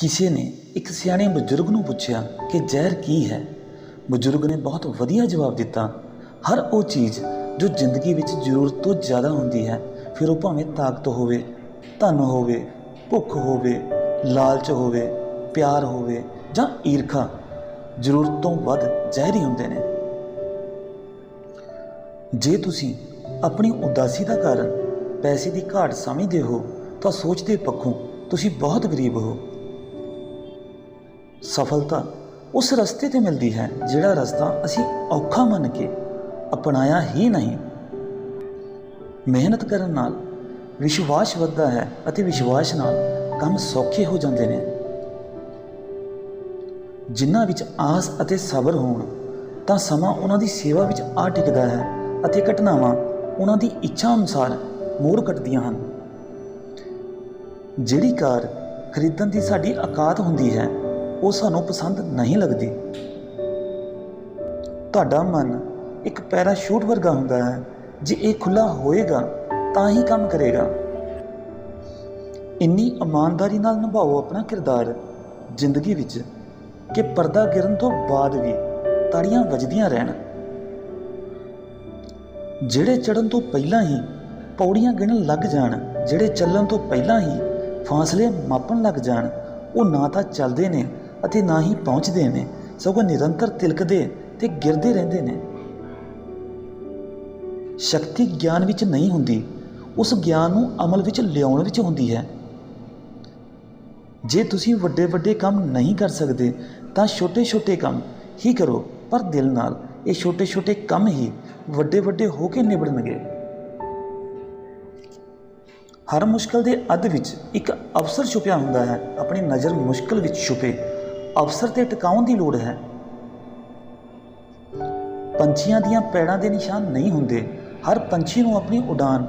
ਕਿਸੇ ਨੇ ਇੱਕ ਸਿਆਣੇ ਬਜ਼ੁਰਗ ਨੂੰ ਪੁੱਛਿਆ ਕਿ ਜ਼ਹਿਰ ਕੀ ਹੈ, ਬਜ਼ੁਰਗ ਨੇ ਬਹੁਤ ਵਧੀਆ ਜਵਾਬ ਦਿੱਤਾ, ਹਰ ਉਹ ਚੀਜ਼ ਜੋ ਜ਼ਿੰਦਗੀ ਵਿੱਚ ਜ਼ਰੂਰਤ ਤੋਂ ਜ਼ਿਆਦਾ ਹੁੰਦੀ ਹੈ, ਫਿਰ ਉਹ ਭਾਵੇਂ ਤਾਕਤ ਹੋਵੇ, ਧਨ ਹੋਵੇ, ਭੁੱਖ ਹੋਵੇ, ਲਾਲਚ ਹੋਵੇ, ਪਿਆਰ ਹੋਵੇ ਜਾਂ ਈਰਖਾ, ਜ਼ਰੂਰਤ ਤੋਂ ਵੱਧ ਜ਼ਹਿਰੀ ਹੁੰਦੇ ਨੇ। ਜੇ ਤੁਸੀਂ ਆਪਣੀ ਉਦਾਸੀ ਦਾ ਕਾਰਨ ਪੈਸੇ ਦੀ ਘਾਟ ਸਮਝਦੇ ਹੋ, ਤਾਂ ਸੋਚਦੇ ਪੱਖੋਂ ਤੁਸੀਂ ਬਹੁਤ ਗਰੀਬ ਹੋ। ਸਫਲਤਾ ਉਸ ਰਸਤੇ ਤੇ ਮਿਲਦੀ ਹੈ ਜਿਹੜਾ ਰਸਤਾ ਅਸੀਂ ਔਖਾ ਮੰਨ ਕੇ ਅਪਣਾਇਆ ਹੀ ਨਹੀਂ। ਮਿਹਨਤ ਕਰਨ ਨਾਲ ਵਿਸ਼ਵਾਸ ਵੱਧਦਾ ਹੈ ਅਤੇ ਵਿਸ਼ਵਾਸ ਨਾਲ ਕੰਮ ਸੌਖੇ ਹੋ ਜਾਂਦੇ ਨੇ। ਜਿਨ੍ਹਾਂ ਵਿੱਚ ਆਸ ਅਤੇ ਸਬਰ ਹੋਣ, ਤਾਂ ਸਮਾਂ ਉਹਨਾਂ ਦੀ ਸੇਵਾ ਵਿੱਚ ਆ ਟਿਕਦਾ ਹੈ ਅਤੇ ਘਟਨਾਵਾਂ ਉਹਨਾਂ ਦੀ ਇੱਛਾ ਅਨੁਸਾਰ ਮੋੜ ਕੱਟਦੀਆਂ ਹਨ। ਜਿਹੜੀ ਕਾਰ ਖਰੀਦਣ ਦੀ ਸਾਡੀ ਔਕਾਤ ਹੁੰਦੀ ਹੈ ਉਹ ਸਾਨੂੰ ਪਸੰਦ ਨਹੀਂ ਲੱਗਦੀ। ਤੁਹਾਡਾ ਮਨ ਇੱਕ ਪੈਰਾਸ਼ੂਟ ਵਰਗਾ ਹੁੰਦਾ ਹੈ। ਜੇ ਇਹ ਖੁੱਲਾ ਹੋਏਗਾ, ਤਾਂ ਹੀ ਕੰਮ ਕਰੇਗਾ। ਇੰਨੀ ਇਮਾਨਦਾਰੀ ਨਾਲ ਨਿਭਾਓ ਆਪਣਾ ਕਿਰਦਾਰ ਜ਼ਿੰਦਗੀ ਵਿੱਚ ਕਿ ਪਰਦਾ ਗਿਰਨ ਤੋਂ ਬਾਅਦ ਵੀ ਤਾੜੀਆਂ ਵੱਜਦੀਆਂ ਰਹਿਣ। ਜਿਹੜੇ ਚੜਨ ਤੋਂ ਪਹਿਲਾਂ ਹੀ ਪੌੜੀਆਂ ਗਿਣਨ ਲੱਗ ਜਾਣ, ਜਿਹੜੇ ਚੱਲਣ ਤੋਂ ਪਹਿਲਾਂ ਹੀ ਫਾਸਲੇ ਮਾਪਣ ਲੱਗ ਜਾਣ, ਉਹ ਨਾ ਤਾਂ ਚੱਲਦੇ ਨੇ ਅਤੇ ਨਾ ਹੀ ਪਹੁੰਚਦੇ ਨੇ। ਸਗੋਂ ਨਿਰੰਤਰ ਤਿਲਕਦੇ ਤੇ ਗਿਰਦੇ ਰਹਿੰਦੇ ਨੇ। ਸ਼ਕਤੀ ਗਿਆਨ ਵਿੱਚ ਨਹੀਂ ਹੁੰਦੀ। ਉਸ ਗਿਆਨ ਨੂੰ ਅਮਲ ਵਿੱਚ ਲਿਆਉਣ ਵਿੱਚ ਹੁੰਦੀ ਹੈ। ਜੇ ਤੁਸੀਂ ਵੱਡੇ ਵੱਡੇ ਕੰਮ ਨਹੀਂ ਕਰ ਸਕਦੇ, ਤਾਂ ਛੋਟੇ ਛੋਟੇ ਕੰਮ ਹੀ ਕਰੋ, ਪਰ ਦਿਲ ਨਾਲ। ਇਹ ਛੋਟੇ ਛੋਟੇ ਕੰਮ ਹੀ ਵੱਡੇ ਵੱਡੇ ਹੋ ਕੇ ਨਿਬੜਨਗੇ। ਹਰ ਮੁਸ਼ਕਲ ਦੇ ਅੱਧ ਵਿੱਚ ਇੱਕ ਅਵਸਰ ਛੁਪਿਆ ਹੁੰਦਾ ਹੈ। ਆਪਣੀ ਨਜ਼ਰ ਮੁਸ਼ਕਲ ਵਿੱਚ ਛੁਪੇ। ਅਵਸਰ ਤੇ ਟਿਕਾਉਣ ਦੀ ਲੋੜ ਹੈ। ਪੰਛੀਆਂ ਦੀਆਂ ਪੈੜਾਂ ਦੇ ਨਿਸ਼ਾਨ ਨਹੀਂ ਹੁੰਦੇ। ਹਰ ਪੰਛੀ ਨੂੰ ਆਪਣੀ ਉਡਾਨ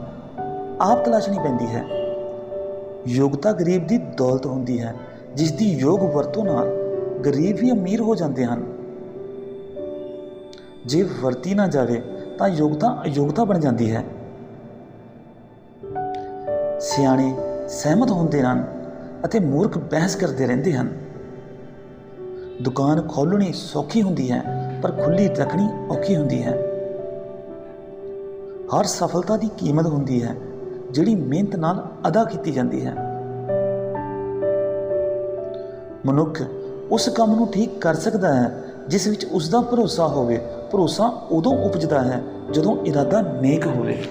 ਆਪ ਤਲਾਸ਼ਣੀ ਪੈਂਦੀ ਹੈ। ਯੋਗਤਾ ਗਰੀਬ ਦੀ ਦੌਲਤ ਹੁੰਦੀ ਹੈ ਜਿਸ ਦੀ ਯੋਗ ਵਰਤੋਂ ਨਾਲ ਗਰੀਬ ਵੀ ਅਮੀਰ ਹੋ ਜਾਂਦੇ ਹਨ। ਜੇ ਵਰਤੀ ਨਾ ਜਾਵੇ, ਤਾਂ ਯੋਗਤਾ ਅਯੋਗਤਾ ਬਣ ਜਾਂਦੀ ਹੈ। ਸਿਆਣੇ ਸਹਿਮਤ ਹੁੰਦੇ ਹਨ ਅਤੇ ਮੂਰਖ ਬਹਿਸ ਕਰਦੇ ਰਹਿੰਦੇ ਹਨ। ਦੁਕਾਨ ਖੋਲਣੀ ਸੌਖੀ ਹੁੰਦੀ ਹੈ, ਪਰ ਖੁੱਲੀ ਰੱਖਣੀ ਔਖੀ ਹੁੰਦੀ ਹੈ। ਹਰ ਸਫਲਤਾ ਦੀ ਕੀਮਤ ਹੁੰਦੀ ਹੈ, ਜਿਹੜੀ ਮਿਹਨਤ ਨਾਲ ਅਦਾ ਕੀਤੀ ਜਾਂਦੀ ਹੈ। ਮਨੁੱਖ ਉਸ ਕੰਮ ਨੂੰ ਠੀਕ ਕਰ ਸਕਦਾ ਹੈ, ਜਿਸ ਵਿੱਚ ਉਸ ਦਾ ਭਰੋਸਾ ਹੋਵੇ। ਭਰੋਸਾ ਉਦੋਂ ਉਪਜਦਾ ਹੈ, ਜਦੋਂ ਇਰਾਦਾ ਨੇਕ ਹੋਵੇ।